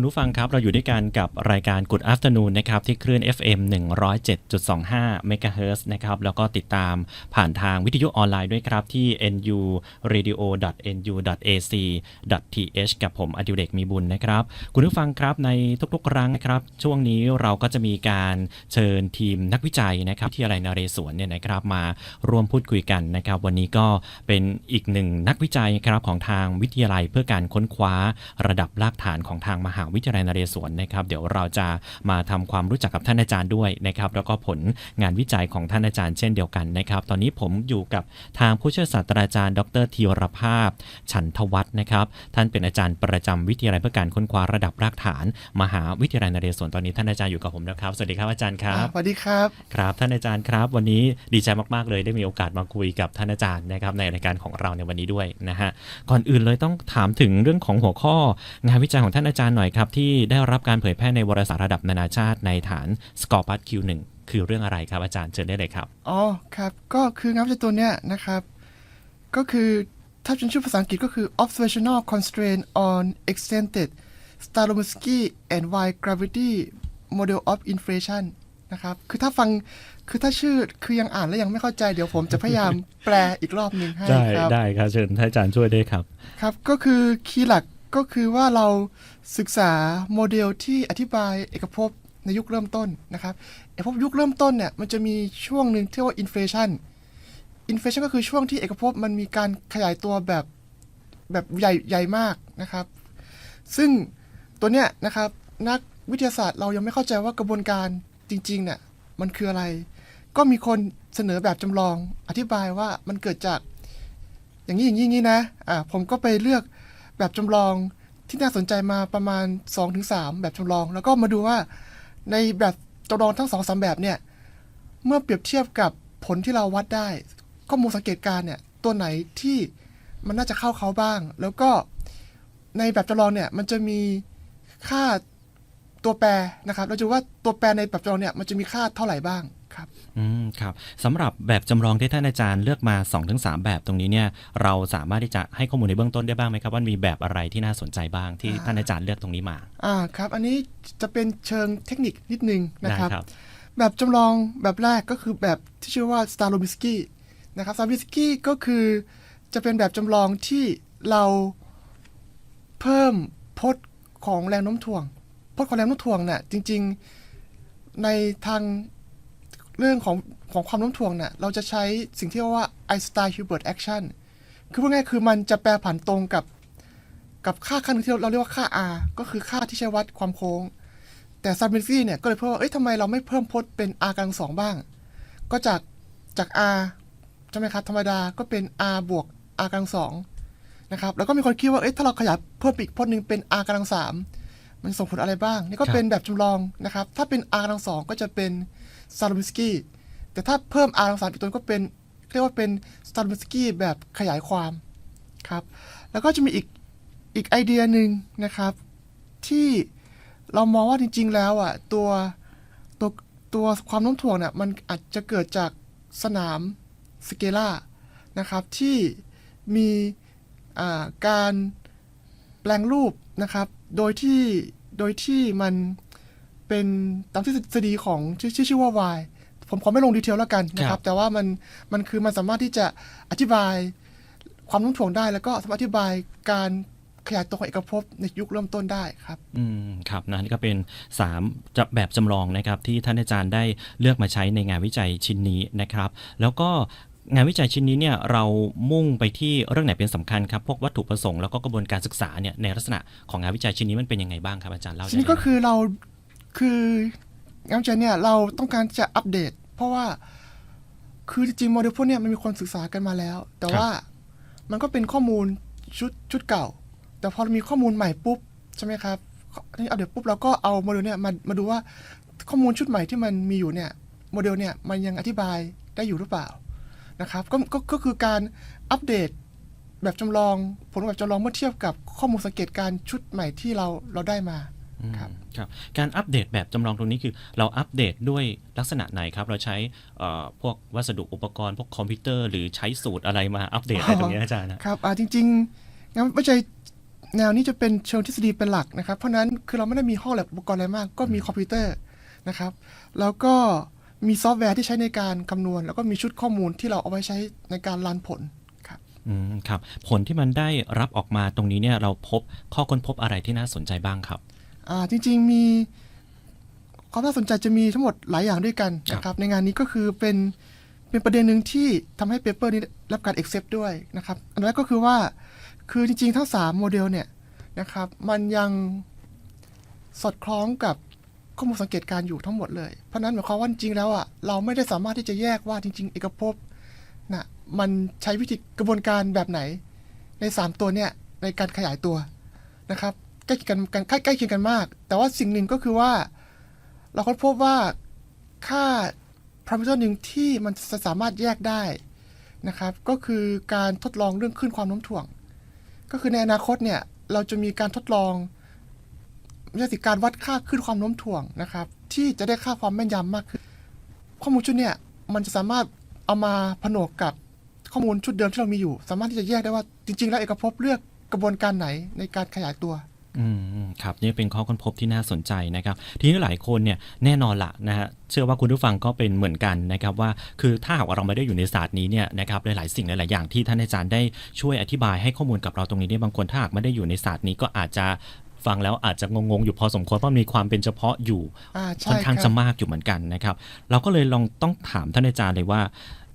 คุณผู้ฟังครับ เราอยู่ด้วยกันกับรายการ Good Afternoon นะครับที่คลื่น FM 107.25 MHz นะครับแล้วก็ติดตามผ่านทางวิทยุออนไลน์ด้วยครับที่ nu radio nu ac th กับผมอดิเรกมีบุญนะครับ คุณผู้ฟังครับในทุกๆ ครั้งนะครับ ช่วงนี้เราก็จะมีการเชิญทีมนักวิจัยนะครับที่อะไรนเรศวรเนี่ยนะครับมาร่วมพูดคุยกันนะครับ วันนี้ก็เป็นอีกหนึ่งนักวิจัยครับของทางวิทยาลัยเพื่อการค้นคว้าระดับรากฐานของทางมหาวิทยาลัยนเรศวรนะครับ เดี๋ยวเราจะมาทำความรู้จักกับท่านอาจารย์ด้วยนะครับแล้วก็ผลงานวิจัยของท่านอาจารย์เช่นเดียวกันนะครับ ตอนนี้ผมอยู่กับทางผู้ช่วยศาสตราจารย์ ดรธีรภาพ ฉันทวัฒน์นะครับ ท่านเป็นอาจารย์ประจำวิทยาลัยเพื่อการค้นคว้าระดับรากฐาน มหาวิทยาลัยนเรศวรตอนนี้ท่านอาจารย์อยู่กับผมแล้วครับสวัสดีครับอาจารย์ครับสวัสดีครับครับ ท่านอาจารย์ครับ วันนี้ดีใจมากๆเลยได้มีโอกาสมาคุยกับท่านอาจารย์นะครับในรายการของเราในวันนี้ด้วยนะฮะก่อนอื่นเลยต้องถามถึงเรื่องของหัวข้องานวิจัยของท่านอาจารย์หน่อยครับที่ได้รับการเผยแพร่ในวารสารระดับนานาชาติในฐาน s c o r p u s Q1 คือเรื่องอะไรครับอาจารย์เชิญได้เลยครับ อ๋อครับ ก็คืองานวิจัยตัวเนี้ยนะครับ ก็คือถ้าเป็นชื่อภาษาอังกฤษก็คือ observational constraint on extended Staromirsky and wide gravity model of inflation นะครับ คือถ้าฟัง คือถ้าชื่อ คือยังอ่านแล้วยังไม่เข้าใจ เดี๋ยวผมจะพยายามแปลอีกรอบหนึ่งให้ได้ครับได้ครับ เชิญท่านอาจารย์ช่วยด้วยครับ ครับ ก็คือคีย์หลัก ก็คือว่าเราศึกษาโมเดลที่อธิบายเอกภพในยุคเริ่มต้นนะครับเอกภพยุคเริ่มต้นเนี่ยมันจะมีช่วงหนึ่งที่เรียกว่าอินฟลชันอินฟลชันก็คือช่วงที่เอกภพมันมีการขยายตัวแบบแบบใหญ่ใหญ่มากนะครับ ซึ่งตัวเนี้ยนะครับนักวิทยาศาสตร์เรายังไม่เข้าใจว่ากระบวนการจริงๆเนี่ยมันคืออะไร ก็มีคนเสนอแบบจำลองอธิบายว่ามันเกิดจาก อย่างนี้อย่างนี้อย่างนี้นะอ่าผมก็ไปเลือก แบบจำลองที่น่าสนใจมาประมาณ 2-3 แบบจำลอง แล้วก็มาดูว่าในแบบจำลองทั้ง2-3แบบเนี่ย เมื่อเปรียบเทียบกับผลที่เราวัดได้ ข้อมูลสังเกตการณ์เนี่ยตัวไหนที่มันน่าจะเข้าเขาบ้าง แล้วก็ในแบบจำลองเนี่ยมันจะมีค่า ตัวแปรนะครับ เราจะดูว่าตัวแปรในแบบจำลองเนี่ยมันจะมีค่าเท่าไหร่บ้างครับอืมครับสำหรับแบบจำลองที่ท่านอาจารย์เลือกมา 2-3 แบบตรงนี้เนี่ยเราสามารถที่จะให้ข้อมูลในเบื้องต้นได้บ้างไหมครับว่ามีแบบอะไรที่น่าสนใจบ้างที่ท่านอาจารย์เลือกตรงนี้มาอ่าครับอันนี้จะเป็นเชิงเทคนิคนิดนึงนะได้ครับครับ แบบจำลองแบบแรกก็คือแบบที่ชื่อว่า s t a r o b i n s k y นะครับ s t a r o b i n s k y ก็คือจะเป็นแบบจำลองที่เราเพิ่มพจน์ของแรงโน้มถ่วง พจน์ของแรงโน้มถ่วงเนี่ยจริง ๆ ในทางเรื่องของของความโน้มถ่วงเนี่ยเราจะใช้สิ่งที่เรียกว่า Einstein Hilbert action คือพูดง่ายคือมันจะแปรผันตรงกับกับค่าค่าหนึ่งที่เราเรียกว่าค่า r ก็คือค่าที่ใช้วัดความโค้ง แต่ซาบินซี่เนี่ยก็เลยเพิ่มว่าเอ้ยทำไมเราไม่เพิ่มพจน์เป็น r กำลังสองบ้าง ก็จากจาก r ใช่ไหมครับธรรมดาก็เป็น r บวก r กำลังสองนะครับแล้วก็มีคนคิดว่าเอ้ยถ้าเราขยับเพิ่มอีกพจน์หนึ่งเป็น r กำลังสาม มันส่งผลอะไรบ้าง นี่ก็ครับเป็นแบบจำลองนะครับ ถ้าเป็น r กำลังสองก็จะเป็นซาบินสกี้แต่ถ้าเพิ่ม r กำลังสามอีกตัวก็เป็นเรียกว่าเป็นซาบินสกี้แบบขยายความครับ แล้วก็จะมีอีกอีกไอเดียหนึ่งนะครับ ที่เรามองว่าจริง ๆ แล้วอะตัวตัวตัวความโน้มถ่วงเนี่ยมันอาจจะเกิดจากสนามสเกล่านะครับ ที่มีอ่าการแปลงรูปนะครับ โดยที่โดยที่มันเป็นตามทฤษฎีของชื่อชื่อชื่อว่า y ผมขอไม่ลงดีเทลแล้วกันนะคครัรับบแต่ว่ามันมันคือมันสามารถที่จะอธิบายความโน้มถ่วงได้ แล้วก็สามารถอธิบายการขยายตัวของเอกภพในยุคเริ่มต้นได้ครับ อืม ครับนะนี่ก็เป็น3จะแบบจำลองนะครับที่ท่านอาจารย์ได้เลือกมาใช้ในงานวิจัยชิ้นนี้นะครับ แล้วก็ งานวิจัยชิ้นนี้เนี่ยเรามุ่งไปที่เรื่องไหนเป็นสำคัญครับ พวกวัตถุประสงค์แล้วก็กระบวนการศึกษาเนี่ยในลักษณะของงานวิจัยชิ้นนี้มันเป็นยังไงบ้างครับอาจารย์เล่าทีได้นี้ไหมก็คือเราคืองานวิจัยเนี่ยเราต้องการจะอัปเดต เพราะว่าคือจริงๆโมเดลพวกเนี้ยมันมีคนศึกษากันมาแล้ว แต่ว่ามันก็เป็นข้อมูลชุดชุดเก่า แต่พอมีข้อมูลใหม่ปุ๊บใช่ไหมครับนี่อัปเดตปุ๊บเราก็เอาโมเดลเนี่ยมามาดูว่าข้อมูลชุดใหม่ที่มันมีอยู่เนี่ยโมเดลเนี่ยมันยังอธิบายได้อยู่หรือเปล่า นะครับก็ก็ก็คือการอัปเดตแบบจำลอง ผลแบบจำลองเมื่อเทียบกับข้อมูลสังเกตการณ์ชุดใหม่ที่เราเราได้มาอืมครับ ครับ การอัปเดตแบบจำลองตรงนี้คือเราอัปเดตด้วยลักษณะไหนครับ เราใช้เอ่อพวกวัสดุอุปกรณ์ พวกคอมพิวเตอร์หรือใช้สูตรอะไรมาอัปเดตอะไรตรงนี้อาจารย์นะครับอ่าจริงๆงานวิจัยแนวนี้จะเป็นเชิงทฤษฎีเป็นหลักนะครับ เพราะฉะนั้นคือเราไม่ได้มีห้องแลบอุปกรณ์อะไรมาก ก็มีคอมพิวเตอร์นะครับ แล้วก็ มีซอฟต์แวร์ที่ใช้ในการคำนวณ แล้วก็มีชุดข้อมูลที่เราเอาไว้ใช้ในการรันผลครับอืมครับผลที่มันได้รับออกมาตรงนี้เนี่ยเราพบข้อค้นพบอะไรที่น่าสนใจบ้างครับอ่าจริง ๆ มีความน่าสนใจจะมีทั้งหมดหลายอย่างด้วยกันนะคครัรับบในงานนี้ก็คือเป็นเป็นประเด็นหนึ่งที่ทำให้เปเปอร์นี้รับการ accept ด้วยนะครับ อันแรกก็คือว่าคือจริง ๆ ทั้ง 3 โมเดลเนี่ยนะครับ มันยังสอดคล้องกับ ข้อมูลสังเกตการอยู่ทั้งหมดเลย เพราะนั้นหมายความว่าจริงแล้วอะเราไม่ได้สามารถที่จะแยกว่าจริง ๆ เอกภพนะมันใช้วิธีกระบวนการแบบไหน ใน 3 ตัวเนี่ยในการขยายตัวนะครับใกล้เคียงกันกันใกล้ใกล้เคียงกันมาก แต่ว่าสิ่งหนึ่งก็คือว่า เราค้นพบว่าค่าพารามิเตอร์หนึ่งที่มันจะสามารถแยกได้นะครับ ก็คือการทดลองเรื่องคลื่นความโน้มถ่วง ก็คือในอนาคตเนี่ยเราจะมีการทดลอง ไม่ใช่สิการวัดค่าคลื่นความโน้มถ่วงนะครับ ที่จะได้ค่าความแม่นยำมากขึ้น ข้อมูลชุดเนี่ยมันจะสามารถเอามาผนวกกับข้อมูลชุดเดิมที่เรามีอยู่ สามารถที่จะแยกได้ว่าจริง ๆ แล้วเอกภพเลือกกระบวนการไหนในการขยายตัวอืมครับนี่เป็นข้อค้นพบที่น่าสนใจนะครับ ทีนี้หลายคนเนี่ยแน่นอนละนะฮะเชื่อว่าคุณผู้ฟังก็เป็นเหมือนกันนะครับว่าคือถ้าหากว่าเราไม่ได้อยู่ในศาสตร์นี้เนี่ยนะครับหลายๆสิ่งหลายๆอย่างที่ท่านอาจารย์ได้ช่วยอธิบายให้ข้อมูลกับเราตรงนี้เนี่ยบางคนถ้าหากไม่ได้อยู่ในศาสตร์นี้ก็อาจจะ ฟังแล้วอาจจะงงๆอยู่พอสมควรเพราะมีความเป็นเฉพาะอยู่อ่าค่ใช่อนข้างคจะรับมากอยู่เหมือนกันนะครับ เราก็เลยลองต้องถามท่านอาจารย์เลยว่า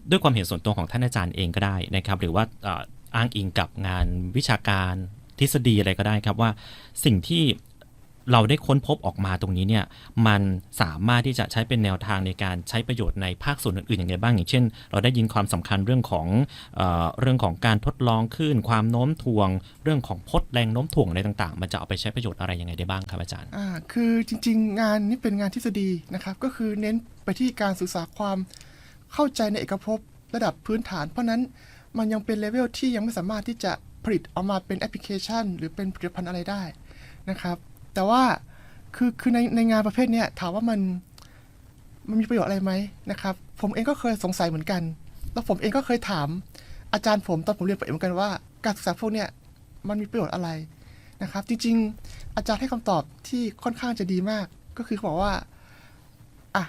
ด้วยความเห็นส่วนตัวของท่านอาจารย์เองก็ได้นะครับ หรือว่าเอ่ออ้างอิงกับงานวิชาการทฤษฎีอะไรก็ได้ครับว่าสิ่งที่ เราได้ค้นพบออกมาตรงนี้เนี่ยมันสามารถที่จะใช้เป็นแนวทางในการใช้ประโยชน์ในภาคส่วนอื่นๆอย่างไรบ้างอย่างเช่น เราได้ยินความสำคัญเรื่องของเออเรื่องของการทดลองคลื่นความโน้มถ่วง เรื่องของพจน์แรงโน้มถ่วงอะไรต่างๆ มันจะเอาไปใช้ประโยชน์อะไรยังไงได้บ้างครับอาจารย์อ่าคือจริง ๆ งานนี้เป็นงานทฤษฎีนะครับก็คือเน้นไปที่การศึกษาความเข้าใจในเอกภพระดับพื้นฐาน เพราะนั้นมันยังเป็นเลเวลที่ยังไม่สามารถที่จะผลิตออกมาเป็นแอปพลิเคชัน หรือเป็นผลิตภัณฑ์อะไรได้นะครับ แต่ว่าคือคือในในงานประเภทเนี้ยถามว่ามันมันมีประโยชน์อะไรไหมนะครับ ผมเองก็เคยสงสัยเหมือนกัน แล้วผมเองก็เคยถามอาจารย์ผมตอนผมเรียนไปเหมือนกันว่า การศึกษาพวกเนี้ยมันมีประโยชน์อะไรนะครับ จริง ๆ อาจารย์ให้คำตอบที่ค่อนข้างจะดีมาก ก็คือเขาบอกว่าอะ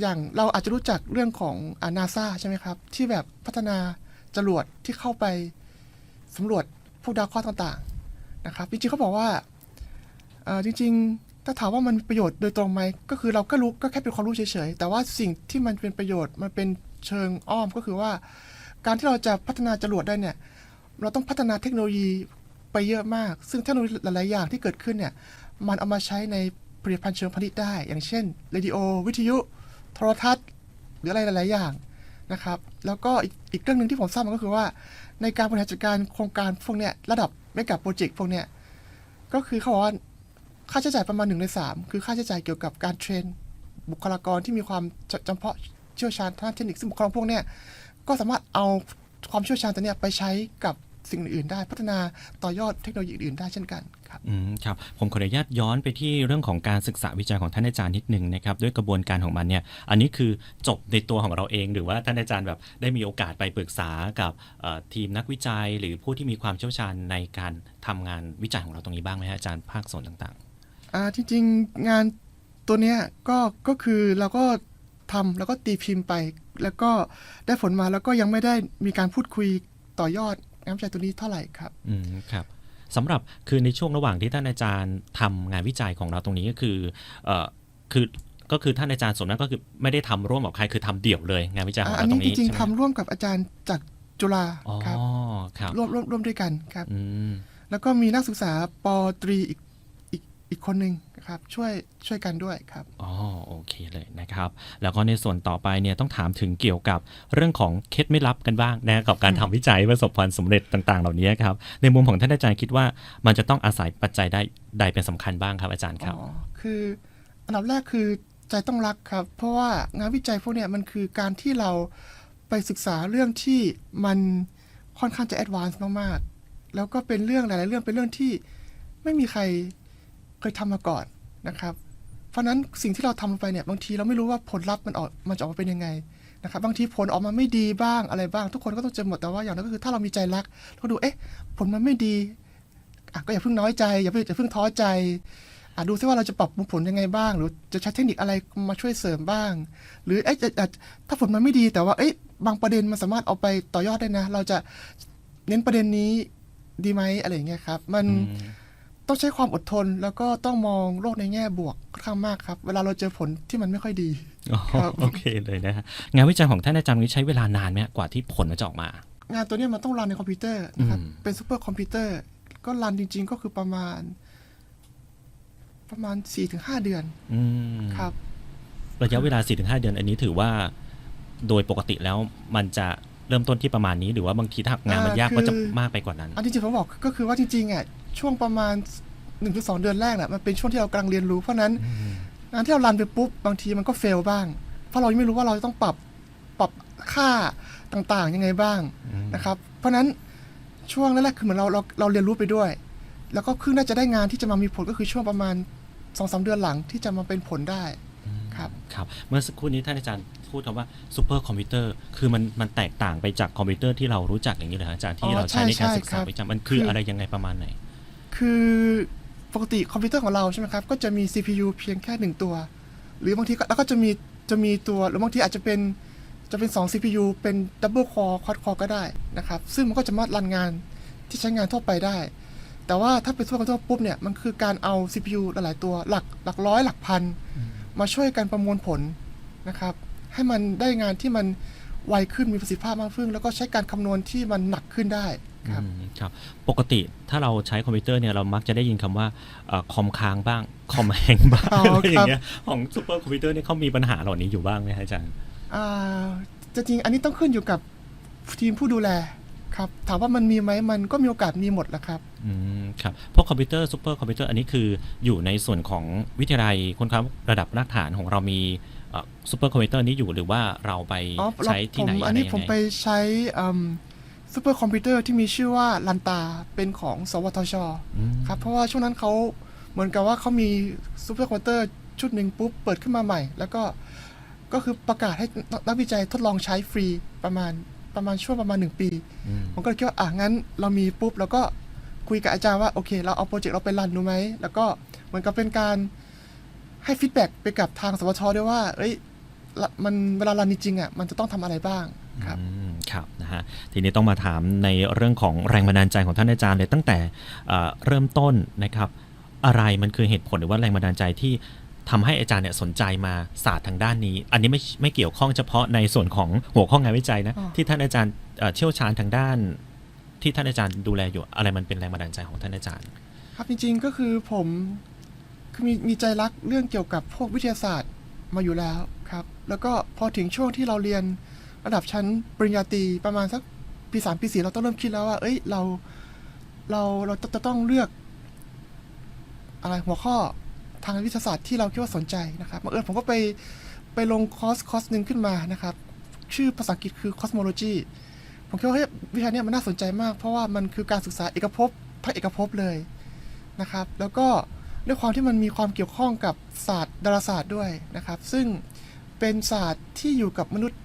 อย่างเราอาจจะรู้จักเรื่องของอานาซาใช่ไหมครับ ที่แบบพัฒนาจรวดที่เข้าไปสำรวจพวกดาวเคราะห์ต่าง ๆ นะครับจริงๆเขาบอกว่า จริง ๆ ถ้าถามว่ามันประโยชน์โดยตรงไหมก็คือเราก็รู้ก็แค่เป็นความรู้เฉยๆแต่ว่าสิ่งที่มันเป็นประโยชน์มันเป็นเชิงอ้อมก็คือว่า การที่เราจะพัฒนาจรวดได้เนี่ย เราต้องพัฒนาเทคโนโลยีไปเยอะมาก ซึ่งเทคโนโลยีหลายๆอย่างที่เกิดขึ้นเนี่ยมันเอามาใช้ในผลิตภัณฑ์เชิงพาณิชย์ได้ อย่างเช่นเรดิโอ วิทยุ โทรทัศน์ หรืออะไรหลาย ๆ อย่างนะครับ แล้วก็อีกอีกเรื่องหนึ่งที่ผมทราบมาก็คือว่า ในการบริหารจัดการโครงการพวกเนี้ยระดับไม่กับโปรเจกต์พวกเนี้ยก็คือเขาบอกว่า ค่าใช้จ่ายประมาณหนึ่งในสามคือค่าใช้จ่ายเกี่ยวกับการเทรน บุคลากรที่มีความจจำเพาะเชี่ยวชาญทางเทคนิคซึ่งบุคลากรพวกเนี้ยก็สามารถเอาความเชี่ยวชาญตัวเนี้ยไปใช้กับสิ่งอื่นๆ ได้พัฒนาต่อยอดเทคโนโลยีอื่นได้เช่นกันครับอืมครับผมขออนุญาตย้อนไปที่เรื่องของการศึกษาวิจัยของท่านอาจารย์นิดนึงนะครับด้วยกระบวนการของมันเนี่ยอันนี้คือจบในตัวของเราเอง หรือว่าท่านอาจารย์แบบได้มีโอกาสไปปรึกษากับทีมนักวิจัย หรือผู้ที่มีความเชี่ยวชาญในการทำงานวิจัยของเราตรงนี้บ้างไหมฮะอาจารย์ภาคส่วนต่าง อ่าจริงๆงานตัวเนี้ยก็ก็คือเราก็ทำแล้วก็ตีพิมพ์ไป แล้วก็ได้ผลมาแล้วก็ยังไม่ได้มีการพูดคุยต่อยอดงานวิจัยตัวนี้เท่าไหร่ครับๆอืมครับสำหรับคือในช่วงระหว่างที่ท่านอาจารย์ทำงานวิจัยของเราตรงนี้ก็คือเอ่อคือก็คือท่านอาจารย์ส่วนนั้นก็คือไม่ได้ทำร่วมกับใครคือทำเดี่ยวเลยงานวิจัยของอัเรานตรนี้งจนี้ริงใช่ๆไหมทำร่วมกับอาจารย์จากจุฬาอ๋อครับครับร่วมร่วมร่วมด้วยกันครับอืมแล้วก็มีนักศึกษาปอตรีอีก อีกอีกคนหนึ่งนะครับช่วยช่วยกันด้วยครับอ๋อโอเคเลยนะครับ แล้วก็ในส่วนต่อไปเนี่ยต้องถามถึงเกี่ยวกับเรื่องของเคล็ดไม่ลับกันบ้างนะกับการทำวิจัยประสบความสำเร็จต่างๆ เหล่านี้ครับในมุมของท่านอาจารย์คิดว่า มันจะต้องอาศัยปัจจัยได้ใดเป็นสำคัญบ้างครับอาจารย์ครับอ๋อคืออันดับแรกคือใจต้องรักครับ เพราะว่างานวิจัยพวกเนี้ยมันคือการที่เราไปศึกษาเรื่องที่มันค่อนข้างจะแอดวานซ์มากๆแล้วก็เป็นเรื่องหลาย ๆ เรื่องเป็นเรื่องที่ไม่มีใคร เคยทำมาก่อนนะครับ เพราะนั้นสิ่งที่เราทำลงไปเนี่ยบางทีเราไม่รู้ว่าผลลัพธ์มันออกมันจะออกมาเป็นยังไงนะครับบางทีผลออกมาไม่ดีบ้างอะไรบ้าง ทุกคนก็ต้องเจอหมดแต่ว่าอย่างนั้นก็คือถ้าเรามีใจรักเราดูเอ๊ะผลมันไม่ดีอะก็อย่าเพิ่งน้อยใจอย่าเพิ่งอย่าเพิ่งท้อใจอะดูซิว่าเราจะปรับปรุงผลยังไงบ้าง หรือจะใช้เทคนิคอะไรมาช่วยเสริมบ้าง หรือเอ๊ะถ้าผลมันไม่ดีแต่ว่าเอ๊ะบางประเด็นมันสามารถเอาไปต่อยอดได้นะ เราจะเน้นประเด็นนี้ดีไหมอะไรอย่างเงี้ยครับ มัน ต้องใช้ความอดทนแล้วก็ต้องมองโลกในแง่บวกค่อนข้างมากครับ เวลาเราเจอผลที่มันไม่ค่อยดีอ๋อครับโอเคเลยนะฮะงานวิจัยของท่านอาจารย์นี้ใช้เวลานานไหมฮะกว่าที่ผลมันจะออกมา งานตัวเนี้ยมันต้องรันในคอมพิวเตอร์นะครับอืมเป็นซูเปอร์คอมพิวเตอร์ก็รันจริง ๆ ก็คือประมาณ ประมาณ4-5เดือนอืมครับ ระยะเวลา4-5เดือน อันนี้ถือว่า โดยปกติแล้วมันจะ เริ่มต้นที่ประมาณนี้ หรือว่าบางทีถ้างานมันยากอ่าก็จะคือมากไปกว่านั้น อันที่จริงผมบอกก็คือว่าจริงๆอะช่วงประมาณ1นถึงสเดือนแรกน่ะมันเป็นช่วงที่เรากำลังเรียนรู้เพราะฉะนั้นอืมงานที่เรารันไปปุ๊บบางทีมันก็เฟลบ้าง เพราะเรายังไม่รู้ว่าเราจะต้องปรับปรับค่าต่างๆยังไงบ้างอืมนะครับ เพราะฉะนั้นช่วงแรกๆคือเหมือนเราเราเราเรียนรู้ไปด้วย แล้วก็เพิ่งน่าจะได้งานที่จะมามีผลก็คือช่วงประมาณสองสาเดือนหลังที่จะมาเป็นผลได้ ครับครับเมื่อสักครู่นี้ท่านอาจารย์พูดคำว่าซูเปอร์คอมพิวเตอร์คือมันมันแตกต่างไปจากคอมพิวเตอร์ที่เรารู้จักอย่างนี้เลยฮะอาจารย์ที่อ๋อเราใช้ในการใช่ศึกษาใช่ครับวิจัยมันคือคือออะไรยังไงประมาณไหน คือปกติคอมพิวเตอร์ของเราใช่ไหมครับก็จะมี CPU เพียงแค่หนึ่งตัว หรือบางทีก็แล้วก็จะมีจะมีตัวหรือบางทีอาจจะเป็นจะเป็น 2 CPU เป็น Double Core Quad Core ก็ได้นะครับซึ่งมันก็จะมารันงานที่ใช้งานทั่วไปได้ แต่ว่าถ้าเป็นทั่วคอมพิวเตอร์ปุ๊บเนี่ยมันคือการเอา CPU หลายๆตัวหลักหลักร้อยหลักพัน มาช่วยกันประมวลผลนะครับ ให้มันได้งานที่มันไวขึ้นมีประสิทธิภาพมากขึ้น แล้วก็ใช้การคำนวณที่มันหนักขึ้นได้ครับอืมครับ ปกติถ้าเราใช้คอมพิวเตอร์เนี่ยเรามักจะได้ยินคำว่าเอ่อคอมค้างบ้าง คอมแฮงบ้างอ๋ออะไรอย่างครับเงี้ยของซูเปอร์คอมพิวเตอร์เนี่ยเขามีปัญหาเหล่านี้อยู่บ้างไหมฮะอาจารย์อ่าจะจริงอันนี้ต้องขึ้นอยู่กับทีมผู้ดูแล ครับถามว่ามันมีไหมมันก็มีโอกาสมีหมดแหละครับอืมครับพวกคอมพิวเตอร์ซูเปอร์คอมพิวเตอร์อันนี้คืออยู่ในส่วนของวิทยาลัยคนครับระดับรากฐานของเรามีซูเปอร์คอมพิวเตอร์นี้อยู่หรือว่าเราไปอ๋อใช้ที่ไหนผมอะอันไรนี้ยังผมไงไปใช้ซูเปอร์คอมพิวเตอร์ที่มีชื่อว่าลันตาเป็นของ สวทชอืมครับเพราะว่าช่วงนั้นเขาเหมือนกับว่าเขามีซูเปอร์คอมพิวเตอร์ชุดหนึ่งปุ๊บเปิดขึ้นมาใหม่ แล้วก็ก็คือประกาศให้นักวิจัยทดลองใช้ฟรีประมาณ ประมาณช่วงประมาณ1ปี อืม ผมก็เลยคิดว่าอะงั้นเรามีปุ๊บเราก็คุยกับอาจารย์ว่าโอเค เราเอาโปรเจกต์เราไปรันดูไหมแล้วก็เหมือนกับเป็นการให้ฟีดแบ็กไปกับทางสวทด้วยว่าเอ้ยละมันเวลารันจริงๆอะมันจะต้องทำอะไรบ้างครับ อืมครับนะฮะทีนี้ต้องมาถามในเรื่องของแรงบันดาลใจของท่านอาจารย์เลยตั้งแต่เอ่อเริ่มต้นนะครับ อะไรมันคือเหตุผลหรือว่าแรงบันดาลใจที่ ทำให้อาจารย์เนี่ยสนใจมาศาสตร์ทางด้านนี้ อันนี้ไม่ไม่เกี่ยวข้องเฉพาะในส่วนของหัวข้องานวิจัยนะอ๋อที่ท่านอาจารย์เอ่อเชี่ยวชาญทางด้าน ที่ท่านอาจารย์ดูแลอยู่อะไรมันเป็นแรงบันดาลใจของท่านอาจารย์ ครับจริงๆก็คือผมคือมีมีใจรักเรื่องเกี่ยวกับพวกวิทยาศาสตร์มาอยู่แล้วครับ แล้วก็พอถึงช่วงที่เราเรียนระดับชั้นปริญญาตรีประมาณสักปีสามปีสี่เราต้องเริ่มคิดแล้วว่า เอ้ยเราเราเราจะจะต้องเลือก อะไรหัวข้อทางวิทยาศาสตร์ที่เราคิดว่าสนใจนะครับบังเอิญผมก็ไปไปลงคอร์สคอร์สหนึ่งขึ้นมานะครับ ชื่อภาษาอังกฤษคือ cosmology ผมคิดว่าเฮ้ยวิชาเนี้ยมันน่าสนใจมาก เพราะว่ามันคือการศึกษาเอกภพทั้งเอกภพเลยนะครับ แล้วก็ด้วยความที่มันมีความเกี่ยวข้องกับศาสตร์ดาราศาสตร์ด้วยนะครับ ซึ่งเป็นศาสตร์ที่อยู่กับมนุษย์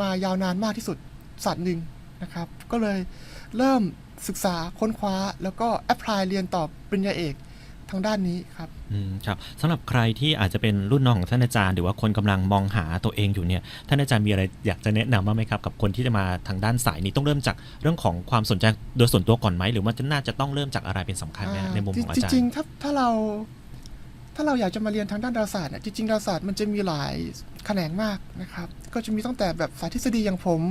มายาวนานมากที่สุดศาสตร์หนึ่งนะครับ ก็เลยเริ่มศึกษาค้นคว้า แล้วก็แอพพลายเรียนต่อปริญญาเอก ทางด้านนี้ครับอืมครับสำหรับใครที่อาจจะเป็นรุ่นน้องของท่านอาจารย์ หรือว่าคนกำลังมองหาตัวเองอยู่เนี่ยท่านอาจารย์มีอะไรอยากจะแนะนำบ้างไหมครับ กับคนที่จะมาทางด้านสายนี้ต้องเริ่มจากเรื่องของความสนใจโดยส่วนตัวก่อนไหมหรือว่าจะน่าจะต้องเริ่มจากอะไรเป็นสำคัญไหมฮะในมุมของอาจารจริงย์ๆถ้าถ้าเราถ้าเราอยากจะมาเรียนทางด้านดาราศาสตร์เนี่ยจริงๆดาราศาสตร์มันจะมีหลายแขนงมากนะครับ ก็จะมีตั้งแต่แบบสายทฤษฎีอย่างผม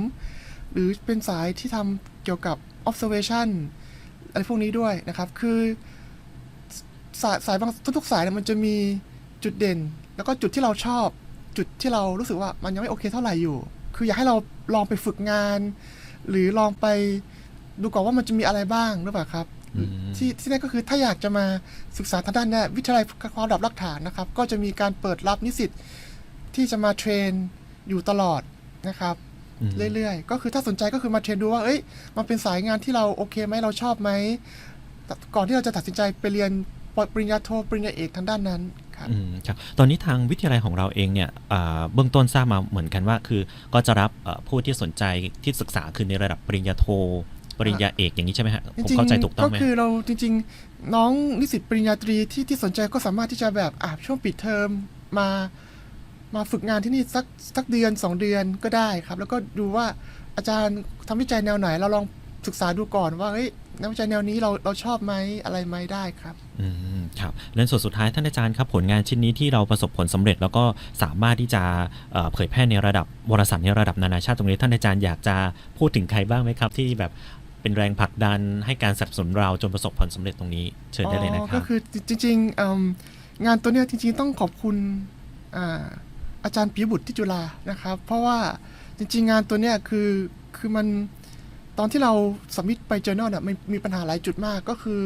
หรือเป็นสายที่ทำเกี่ยวกับ observation อะไรพวกนี้ด้วยนะครับ คือ สายสายบางทุกๆสายเนี่ยมันจะมีจุดเด่น แล้วก็จุดที่เราชอบ จุดที่เรารู้สึกว่ามันยังไม่โอเคเท่าไหร่อยู่ คืออยากให้เราลองไปฝึกงาน หรือลองไปดูก่อนว่ามันจะมีอะไรบ้างหรือเปล่าครับอืมที่ที่นี่ก็คือถ้าอยากจะมาศึกษาทางด้านเนี้วิทยาลัยความระดับรากฐานนะครับ ก็จะมีการเปิดรับนิสิตที่จะมาเทรนอยู่ตลอดนะครับอืมเรื่อยๆ ก็คือถ้าสนใจก็คือมาเทรนดูว่า เอ้ย มันเป็นสายงานที่เราโอเคไหมเราชอบไหมแต่ก่อนที่เราจะตัดสินใจไปเรียน ปริญญาโทปริญญาเอกทางด้านนั้นครับอืมครับตอนนี้ทางวิทยาลัยของเราเองเนี่ยอ่าเบื้องต้นทราบมาเหมือนกันว่า คือก็จะรับเอ่อผู้ที่สนใจที่ศึกษาคือในระดับปริญญาโท ปริญญาเอกอย่างนี้ใช่ไหมฮะจผมริงเข้าใจถูกๆต้อก็งไหมคือเราจริง ๆ น้องนิสิตปริญญาตรีที่ที่สนใจก็สามารถที่จะแบบอะช่วงปิดเทอมมามาฝึกงานที่นี่สักสักเดือนสองเดือนก็ได้ครับ แล้วก็ดูว่าอาจารย์ทำวิจัยแนวไหนเราลองศึกษาดูก่อนว่าเฮ้ย นักวิจัยแนวนี้เราเราชอบไหมอะไรไหมได้ครับอืมครับและส่วนสุดท้ายท่านอาจารย์ครับผลงานชิ้นนี้ที่เราประสบผลสำเร็จ แล้วก็สามารถที่จะเอ่อเผยแพร่ในระดับวารสารในระดับนานาชาติตรงนี้ท่านอาจารย์อยากจะพูดถึงใครบ้างไหมครับ ที่แบบเป็นแรงผลักดันให้การสนับสนุนเราจนประสบผลสำเร็จตรงนี้เชิญได้เลยนะคอ๋อรัก็บคือจริงๆเอิ่มงานตัวเนี้ยจริง ๆ ต้องขอบคุณอ่าอาจารย์ปิยบุตรที่จุฬานะครับ เพราะว่าจริง ๆ งานตัวเนี้ยคือคือมัน ตอนที่เราสมิธไป journal น่ะมันมีปัญหาหลายจุดมากก็คือ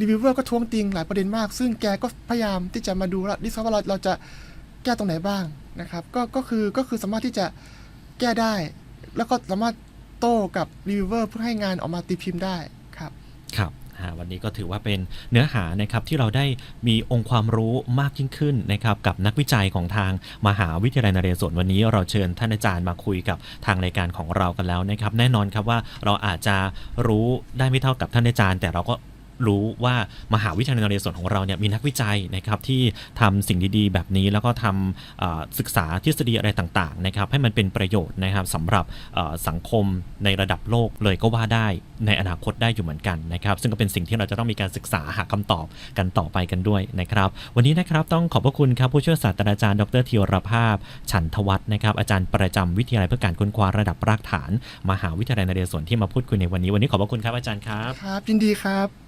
รีวิวเวอร์ก็ท้วงติงหลายประเด็นมาก ซึ่งแกก็พยายามที่จะมาดูแล้วดิสว่าเราเราจะแก้ตรงไหนบ้างนะครับ ก็ก็คือก็คือสามารถที่จะแก้ได้ แล้วก็สามารถโต้กับรีวิวเวอร์เพื่อให้งานออกมาตีพิมพ์ได้ครับ ครับ วันนี้ก็ถือว่าเป็นเนื้อหานะครับที่เราได้มีองค์ความรู้มากยิ่งขึ้นนะครับกับนักวิจัยของทางมหาวิทยาลัยนเรศวรวันนี้เราเชิญท่านอาจารย์มาคุยกับทางรายการของเรากันแล้วนะครับ แน่นอนครับว่าเราอาจจะรู้ได้ไม่เท่ากับท่านอาจารย์ แต่เราก็ รู้ว่ามหาวิทยาลัยนเรศวรของเราเนี่ยมีนักวิจัยนะครับที่ทำสิ่งดีๆ แบบนี้แล้วก็ทำเอ่อศึกษาทฤษฎีอะไรต่างๆนะครับให้มันเป็นประโยชน์นะครับสำหรับสังคมในระดับโลกเลยก็ว่าได้ในอนาคตได้อยู่เหมือนกันนะครับ ซึ่งก็เป็นสิ่งที่เราจะต้องมีการศึกษาหาคำตอบกันต่อไปกันด้วยนะครับ วันนี้นะครับต้องขอบพระคุณครับผู้ช่วยศาสตราจารย์ดรธีรภาพ ฉันทวัฒน์นะครับอาจารย์ประจำวิทยาลัยเพื่อการค้นคว้าระดับรากฐาน มหาวิทยาลัยนเรศวรที่มาพูดคุยในวันนี้วันนี้ขอบพระคุณครับอาจารย์ครับครับยินดีครับ